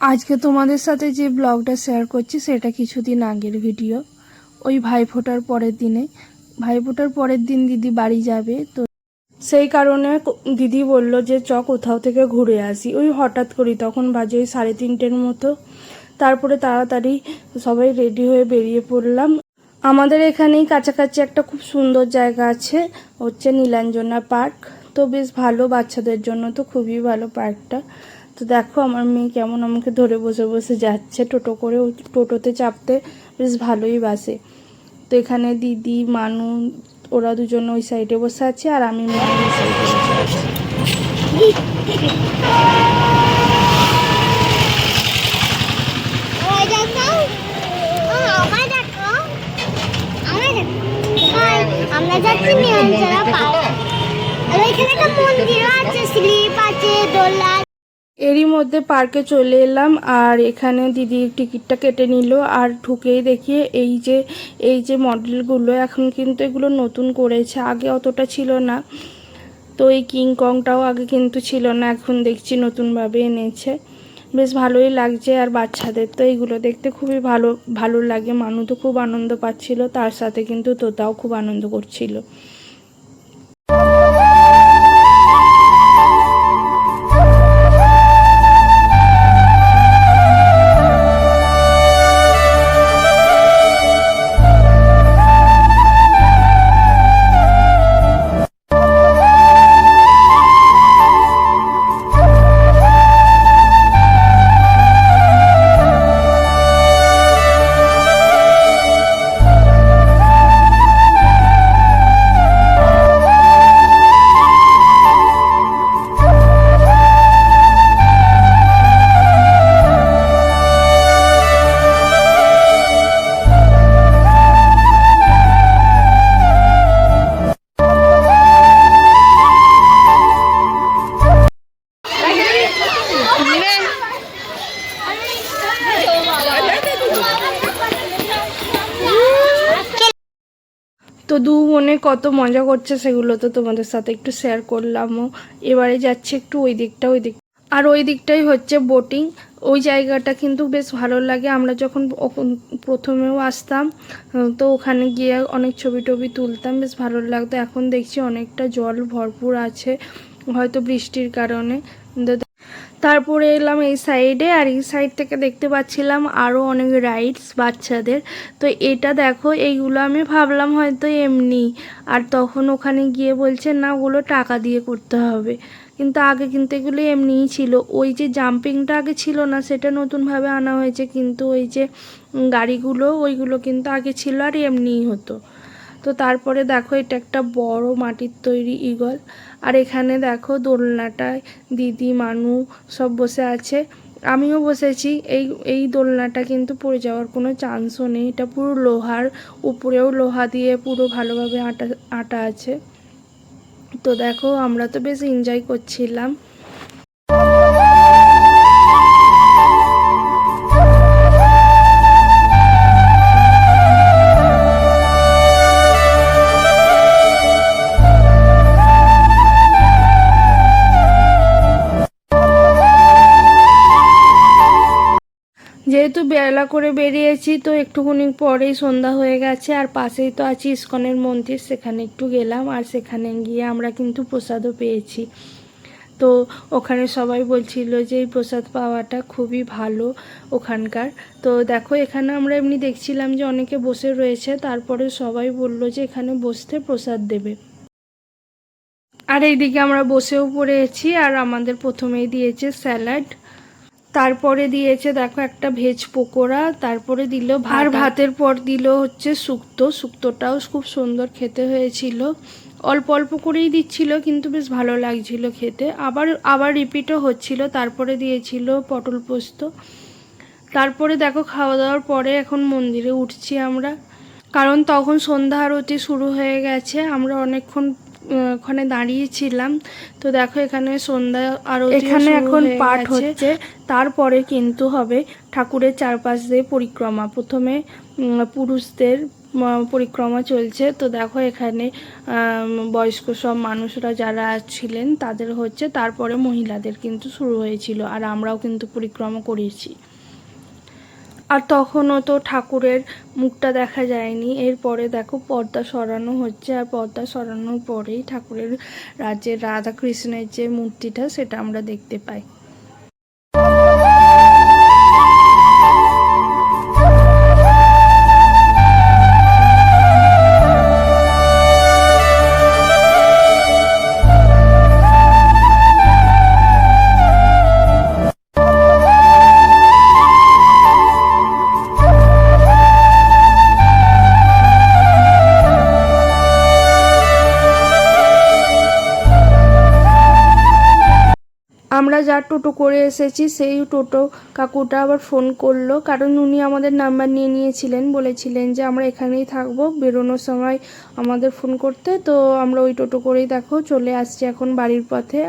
আজকে তোমাদের সাথে যে ব্লগটা শেয়ার করছি, সেটা কিছুদিন আগের ভিডিও ওই ভাইফোঁটার পরের দিনে। ভাইফোঁটার পরের দিন দিদি বাড়ি যাবে, তো সেই কারণে দিদি বলল যে চ কোথাও থেকে ঘুরে আসি। ওই হঠাৎ করি তখন বাজে ওই সাড়ে তিনটের মতো। তারপরে তাড়াতাড়ি সবাই রেডি হয়ে বেরিয়ে পড়লাম। আমাদের এখানেই কাছাকাছি একটা খুব সুন্দর জায়গা আছে, হচ্ছে নীলাঞ্জনা পার্ক। তো বেশ ভালো বাচ্চাদের জন্য তো খুবই ভালো পার্কটা। তো দেখো আমার মেয়ে কেমন আমাকে ধরে বসে বসে যাচ্ছে, টোটো করে টোটোতে চাপতে বেশ ভালোই বাসে। তো এখানে দিদি, মানু, ওরা দুজন ওই সাইডে বসে আছে আর আমি আমরা যাচ্ছি আছে, দোলনা এরই মধ্যে পার্কে চলে এলাম আর এখানে দিদির টিকিটটা কেটে নিল আর ঢুকেই দেখি এই যে এই যে মডেলগুলো এখন কিন্তু এগুলো নতুন করেছে, আগে অতটা ছিল না। তো এই কিংকংটাও আগে কিন্তু ছিল না, এখন দেখছি নতুনভাবে এনেছে। বেশ ভালোই লাগছে আর বাচ্চাদের তো এইগুলো দেখতে খুবই ভালো ভালো লাগে। মানু তো খুব আনন্দ পাচ্ছিল, তার সাথে কিন্তু তোতাও খুব আনন্দ করছিল। তো দু মনে কত মজা করছে সেগুলো তো তোমাদের সাথে একটু শেয়ার করলামও। এবারে যাচ্ছে একটু ওই দিকটা, ওই দিক আর ওই দিকটাই হচ্ছে বোটিং ওই জায়গাটা কিন্তু বেশ ভালো লাগে। আমরা যখন প্রথমেও আসতাম তো ওখানে গিয়ে অনেক ছবি টবি তুলতাম, বেশ ভালো লাগতো। এখন দেখছি অনেকটা জল ভরপুর আছে, হয়তো বৃষ্টির কারণে। তারপরে এলাম এই সাইডে আর এই সাইড থেকে দেখতে পাচ্ছিলাম আরও অনেক রাইডস বাচ্চাদের। তো এটা দেখো, এইগুলো আমি ভাবলাম হয়তো এমনি। আর তখন ওখানে গিয়ে বলছে, না, ওগুলো টাকা দিয়ে করতে হবে। কিন্তু আগে কিন্তু এগুলো এমনিই ছিল। ওই যে জাম্পিংটা আগে ছিল না, সেটা নতুনভাবে আনা হয়েছে। কিন্তু ওই যে গাড়িগুলো, ওইগুলো কিন্তু আগে ছিল আর এমনিই হতো। তো তারপরে দেখো এটা একটা বড় মাটির তৈরি ইগল আর এখানে দেখো দোলনাটায় দিদি, মানু সব বসে আছে। আমিও বসেছি, এই এই দোলনাটা কিন্তু পড়ে যাওয়ার কোনো চান্সও নেই। এটা পুরো লোহার, উপরেও লোহা দিয়ে পুরো ভালোভাবে আটা আটা আছে। তো দেখো আমরা তো বেশ এনজয় করছিলাম। যেহেতু বেলা করে বেরিয়েছি, তো একটুখানি পরেই সন্ধ্যা হয়ে গেছে। আর পাশেই তো আছে ইস্কনের মন্দির, সেখানে একটু গেলাম। আর সেখানে গিয়ে আমরা কিন্তু প্রসাদও পেয়েছি। তো ওখানে সবাই বলছিল যে, এই প্রসাদ পাওয়াটা খুবই ভালো ওখানকার। তো দেখো, এখানে আমরা এমনি দেখছিলাম যে, অনেকে বসে রয়েছে। তারপরে সবাই বলল যে, এখানে বসতে প্রসাদ দেবে। আর এইদিকে আমরা বসেও পড়েছি। আর আমাদের প্রথমেই দিয়েছে স্যালাড। তারপরে দিয়েছে, দেখো, একটা ভেজ পকোড়া, তারপরে দিল ভাত। ভাতের পর দিল হচ্ছে শুক্তো। শুক্তোটাও খুব সুন্দর খেতে হয়েছিল। অল্প অল্প করেই দিচ্ছিল, কিন্তু বেশ ভালো লাগছিল খেতে। আবার আবার রিপিটও হচ্ছিল। তারপরে দিয়েছিল পটল পোস্ত। তারপরে দেখো, খাওয়া দাওয়ার পরে এখন মন্দিরে উঠছি আমরা। কারণ তখন সন্ধ্যা আরতি শুরু হয়ে গেছে। আমরা অনেকক্ষণ ওখানে দাঁড়িয়েছিলাম। তো দেখো এখানে সন্ধ্যা আরতি এখানে এখন পাঠ হচ্ছে। তারপরে কিন্তু হবে ঠাকুরের চারপাশ দিয়ে পরিক্রমা। প্রথমে পুরুষদের পরিক্রমা চলছে। তো দেখো এখানে বয়স্ক সব মানুষরা যারা ছিলেন তাদের হচ্ছে। তারপরে মহিলাদের কিন্তু শুরু হয়েছিল। আর আমরাও কিন্তু পরিক্রমা করেছি। আর তখনও তো ঠাকুরের মুখটা দেখা যায়নি। এরপরে দেখো পর্দা সরানো হচ্ছে আর পর্দা সরানোর পরেই ঠাকুরের রাজ্যের রাধাকৃষ্ণের যে মূর্তিটা, সেটা আমরা দেখতে পাই। আমরা যা টোটো করে এসেছি, সেই টোটো কাকুটা আবার ফোন করল। কারণ উনি আমাদের নাম্বার নিয়ে নিয়েছিলেন, বলেছিলেন যে আমরা এখানেই থাকব, বেরোনোর সময় আমাদের ফোন করতে। তো আমরা ওই টোটো করেই দেখো, চলে আসছি এখন বাড়ির পথে।